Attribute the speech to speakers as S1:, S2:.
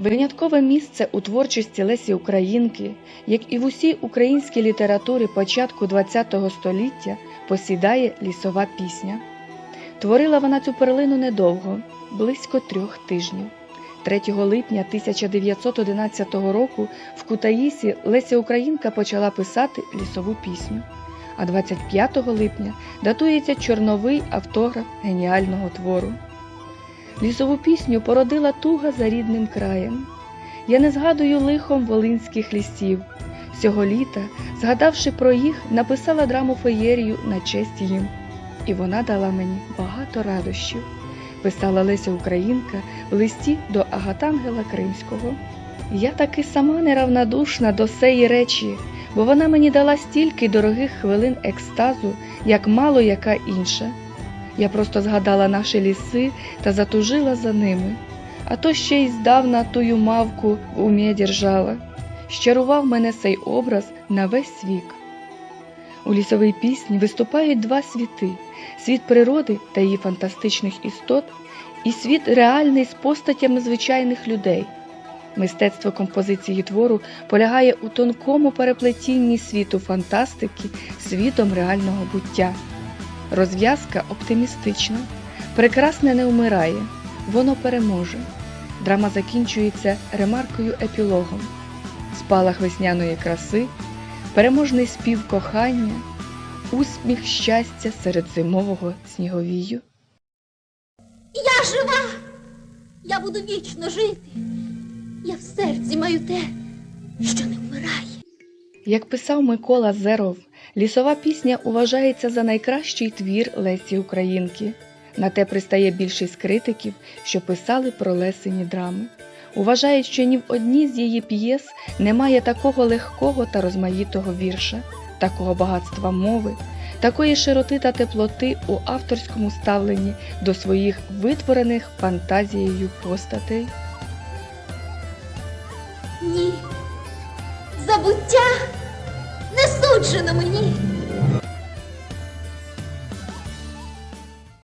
S1: Виняткове місце у творчості Лесі Українки, як і в усій українській літературі початку ХХ століття, посідає лісова пісня. Творила вона цю перлину недовго, близько трьох тижнів. 3 липня 1911 року в Кутаїсі Леся Українка почала писати лісову пісню, а 25 липня датується чорновий автограф геніального твору. Лісову пісню породила туга за рідним краєм. Я не згадую лихом волинських лісів. Цього літа, згадавши про їх, написала драму феєрію на честь їм. І вона дала мені багато радощів, писала Леся Українка в листі до Агатангела Кримського. Я таки сама неравнодушна до сеї речі, бо вона мені дала стільки дорогих хвилин екстазу, як мало яка інша. Я просто згадала наші ліси та затужила за ними, а то ще й здавна тую мавку в умі держала. Щарував мене цей образ на весь вік. У лісовій пісні виступають два світи: світ природи та її фантастичних істот, і світ реальний з постатями звичайних людей. Мистецтво композиції твору полягає у тонкому переплетінні світу фантастики світом реального буття. Розв'язка оптимістична, прекрасне не вмирає, воно переможе. Драма закінчується ремаркою епілогом, спалах весняної краси, переможний спів кохання, усміх щастя серед зимового сніговію.
S2: Я жива! Я буду вічно жити. Я в серці маю те, що не вмирає.
S1: Як писав Микола Зеров, лісова пісня вважається за найкращий твір Лесі Українки. На те пристає більшість критиків, що писали про Лесині драми. Вважають, що ні в одній з її п'єс немає такого легкого та розмаїтого вірша, такого багатства мови, такої широти та теплоти у авторському ставленні до своїх витворених фантазією постатей.
S2: Ні. Забуття не на мені.